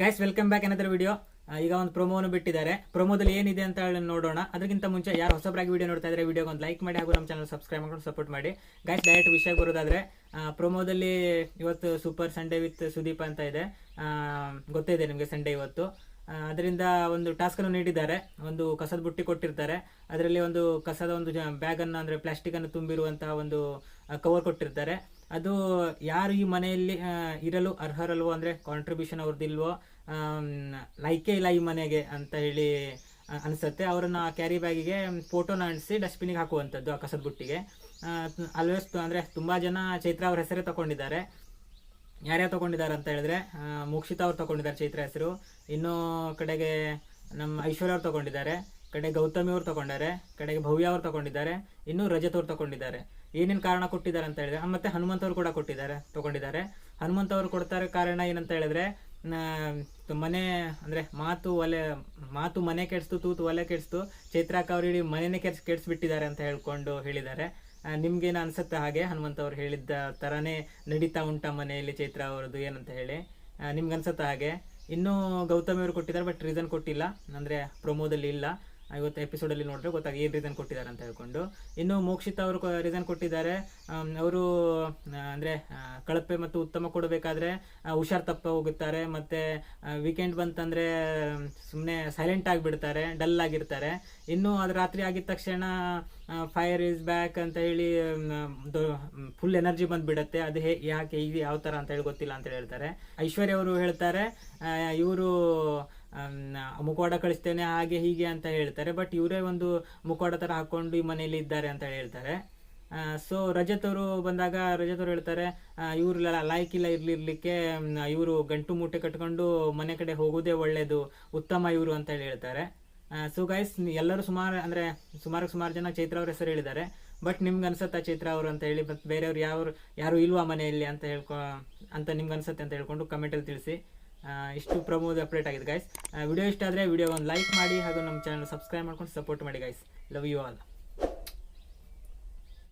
Guys welcome back ಏನಾದ್ರು video ಈಗ ಒಂದು ಪ್ರೊಮೋನು ಬಿಟ್ಟಿದ್ದಾರೆ. ಪ್ರೊಮೋದಲ್ಲಿ ಏನಿದೆ ಅಂತ ನೋಡೋಣ. ಅದಕ್ಕಿಂತ ಮುಂಚೆ ಯಾರು ಹೊಸಬ್ರಾಗಿ ವಿಡಿಯೋ ನೋಡ್ತಾ ಇದ್ರೆ ವಿಡಿಯೋಗೆ ಒಂದು ಲೈಕ್ ಮಾಡಿ ಹಾಗೂ ನಮ್ಮ ಚಾನಲ್ ಸಬ್ಸ್ಕ್ರೈಬ್ ಮಾಡ್ಕೊಂಡು ಸಪೋರ್ಟ್ ಮಾಡಿ. ಗೈಸ್ ಡೈರೆಕ್ಟ್ ವಿಷಯ ಬರೋದಾದ್ರೆ ಪ್ರೊಮೋದಲ್ಲಿ ಇವತ್ತು ಸೂಪರ್ ಸಂಡೇ ವಿತ್ ಸುದೀಪ್ ಅಂತ ಇದೆ. ಗೊತ್ತಿದೆ ನಿಮಗೆ ಸಂಡೇ ಇವತ್ತು. ಅದರಿಂದ ಒಂದು ಟಾಸ್ಕ್ ಅನ್ನು ನೀಡಿದ್ದಾರೆ. ಒಂದು ಕಸದ ಬುಟ್ಟಿ ಕೊಟ್ಟಿರ್ತಾರೆ. ಅದರಲ್ಲಿ ಒಂದು ಕಸದ ಒಂದು ಬ್ಯಾಗನ್ನು ಅಂದರೆ ಪ್ಲಾಸ್ಟಿಕನ್ನು ತುಂಬಿರುವಂತಹ ಒಂದು ಕವರ್ ಕೊಟ್ಟಿರ್ತಾರೆ. ಅದು ಯಾರು ಈ ಮನೆಯಲ್ಲಿ ಇರಲು ಅರ್ಹರಲ್ವೋ ಅಂದರೆ ಕಾಂಟ್ರಿಬ್ಯೂಷನ್ ಅವ್ರದ್ದಿಲ್ವೋ ಲೈಕೇ ಇಲ್ಲ ಈ ಮನೆಗೆ ಅಂತ ಹೇಳಿ ಅನಿಸುತ್ತೆ. ಅವ್ರನ್ನ ಆ ಕ್ಯಾರಿ ಬ್ಯಾಗಿಗೆ ಫೋಟೋನ ಅಂಟಿಸಿ ಡಸ್ಟ್ಬಿನ್ಗೆ ಹಾಕುವಂಥದ್ದು ಆ ಕಸದ ಬುಟ್ಟಿಗೆ. ಆಲ್ವೇಸ್ ಅಂದರೆ ತುಂಬ ಜನ ಚೈತ್ರ ಅವ್ರ ಹೆಸರೇ ತಗೊಂಡಿದ್ದಾರೆ ಯಾರ್ಯಾರು ತಗೊಂಡಿದ್ದಾರೆ ಅಂತ ಹೇಳಿದ್ರೆ ಮೋಕ್ಷಿತಾ ಅವ್ರು ತಗೊಂಡಿದ್ದಾರೆ ಚೈತ್ರ ಹೆಸರು. ಇನ್ನೂ ಕಡೆಗೆ ನಮ್ಮ ಐಶ್ವರ್ಯ ಅವ್ರು ತಗೊಂಡಿದ್ದಾರೆ ಕಡೆ ಗೌತಮಿ ಅವ್ರು ತಗೊಂಡಾರೆ ಕಡೆಗೆ ಭವ್ಯ ಅವ್ರು ತಗೊಂಡಿದ್ದಾರೆ ಇನ್ನೂ ರಜತ್ ಅವ್ರು ತಗೊಂಡಿದ್ದಾರೆ ಏನೇನು ಕಾರಣ ಕೊಟ್ಟಿದ್ದಾರೆ ಅಂತ ಹೇಳಿದ್ರೆ ಮತ್ತೆ ಹನುಮಂತವ್ರು ಕೂಡ ಕೊಟ್ಟಿದ್ದಾರೆ, ತಗೊಂಡಿದ್ದಾರೆ. ಹನುಮಂತವ್ರು ಕೊಡ್ತಾರೆ ಕಾರಣ ಏನಂತ ಹೇಳಿದ್ರೆ ಮನೆ, ಅಂದರೆ ಮಾತು ಒಲೆ, ಮಾತು ಮನೆ ಕೆಡಿಸ್ತು, ತೂತು ಒಲೆ ಕೆಡಿಸ್ತು ಚೈತ್ರಾಕ್ ಅವ್ರು ಇಡೀ ಮನೆನೇ ಕೆಡ್ಸ್, ಕೆಡಿಸ್ಬಿಟ್ಟಿದ್ದಾರೆ ಅಂತ ಹೇಳ್ಕೊಂಡು ಹೇಳಿದ್ದಾರೆ. ನಿಮ್ಗೇನು ಅನ್ಸುತ್ತೆ ಹಾಗೆ ಹನುಮಂತ ಅವ್ರು ಹೇಳಿದ್ದ ತರಾನೇ ನಡೀತಾ ಉಂಟ ಮನೆಯಲ್ಲಿ ಚೈತ್ರ ಅವರದ್ದು ಏನಂತ ಹೇಳಿ. ನಿಮ್ಗೆ ಅನ್ಸುತ್ತೆ ಹಾಗೆ. ಇನ್ನೂ ಗೌತಮಿ ಅವರು ಕೊಟ್ಟಿದ್ದಾರೆ, ಬಟ್ ರೀಸನ್ ಕೊಟ್ಟಿಲ್ಲ. ಅಂದರೆ ಪ್ರೊಮೋದಲ್ಲಿ ಇಲ್ಲ. ಇವತ್ತು ಎಪಿಸೋಡಲ್ಲಿ ನೋಡಿದ್ರೆ ಗೊತ್ತಾಗ ಏನು ರೀಸನ್ ಕೊಟ್ಟಿದ್ದಾರೆ ಅಂತ ಹೇಳ್ಕೊಂಡು. ಇನ್ನು ಮೋಕ್ಷಿತ ಅವರು ರೀಸನ್ ಕೊಟ್ಟಿದ್ದಾರೆ. ಅವರು ಅಂದರೆ ಕಳಪೆ ಮತ್ತು ಉತ್ತಮ ಕೊಡಬೇಕಾದ್ರೆ ಹುಷಾರ್ ತಪ್ಪ ಹೋಗುತ್ತಾರೆ. ಮತ್ತು ವೀಕೆಂಡ್ ಬಂತಂದರೆ ಸುಮ್ಮನೆ ಸೈಲೆಂಟ್ ಆಗಿಬಿಡ್ತಾರೆ ಡಲ್ ಆಗಿರ್ತಾರೆ. ಇನ್ನು ಅದು ರಾತ್ರಿ ಆಗಿದ ತಕ್ಷಣ ಫೈರ್ ಇಸ್ ಬ್ಯಾಕ್ ಅಂತ ಹೇಳಿ ಫುಲ್ ಎನರ್ಜಿ ಬಂದುಬಿಡತ್ತೆ. ಅದು ಹೇ, ಯಾಕೆ, ಈಗ ಯಾವ ಥರ ಅಂತ ಹೇಳಿ ಗೊತ್ತಿಲ್ಲ ಅಂತ ಹೇಳ್ತಾರೆ. ಐಶ್ವರ್ಯ ಅವರು ಹೇಳ್ತಾರೆ ಇವರು ಮುಖವಾಡ ಕಳಿಸ್ತೇನೆ ಹಾಗೆ ಹೀಗೆ ಅಂತ ಹೇಳ್ತಾರೆ. ಬಟ್ ಇವರೇ ಒಂದು ಮುಖವಾಡ ಥರ ಹಾಕ್ಕೊಂಡು ಈ ಮನೆಯಲ್ಲಿ ಇದ್ದಾರೆ ಅಂತ ಹೇಳ್ತಾರೆ. ಸೊ ರಜತ್ ಅವರು ಬಂದಾಗ ರಜತ್ ಅವರು ಹೇಳ್ತಾರೆ ಇವ್ರು ಲಾಯ್ಕ್ ಇಲ್ಲ ಇರ್ಲಿರ್ಲಿಕ್ಕೆ ಇವರು ಗಂಟು ಮೂಟೆ ಕಟ್ಕೊಂಡು ಮನೆ ಕಡೆ ಹೋಗೋದೇ ಒಳ್ಳೆಯದು ಉತ್ತಮ ಇವರು ಅಂತ ಹೇಳಿ ಹೇಳ್ತಾರೆ. ಸೊ ಗೈಸ್ ಎಲ್ಲರೂ ಸುಮಾರು ಅಂದರೆ ಸುಮಾರು ಸುಮಾರು ಜನ ಚೈತ್ರ ಅವ್ರ ಹೆಸರು ಹೇಳಿದ್ದಾರೆ. ಬಟ್ ನಿಮ್ಗೆ ಅನ್ಸುತ್ತಾ ಚೈತ್ರ ಅವರು ಅಂತ ಹೇಳಿ ಬಟ್ ಬೇರೆಯವ್ರು ಯಾವ ಯಾರು ಇಲ್ವಾ ಮನೆಯಲ್ಲಿ ಅಂತ ಹೇಳ್ಕೊ, ಅಂತ ನಿಮ್ಗೆ ಅನ್ಸುತ್ತೆ ಅಂತ ಹೇಳ್ಕೊಂಡು ಕಮೆಂಟಲ್ಲಿ ತಿಳಿಸಿ. ಇಷ್ಟು ಪ್ರಮೋದ್ ಅಪ್ಡೇಟ್ ಆಗಿದೆ ಗೈಸ್ ವಿಡಿಯೋ ಇಷ್ಟ ಆದರೆ ವಿಡಿಯೋ ಒಂದು ಲೈಕ್ ಮಾಡಿ ಹಾಗೂ ನಮ್ಮ ಚಾನಲ್ ಸಬ್ಸ್ಕ್ರೈಬ್ ಮಾಡ್ಕೊಂಡು ಸಪೋರ್ಟ್ ಮಾಡಿ ಗೈಸ್ ಲವ್ ಯು ಆಲ್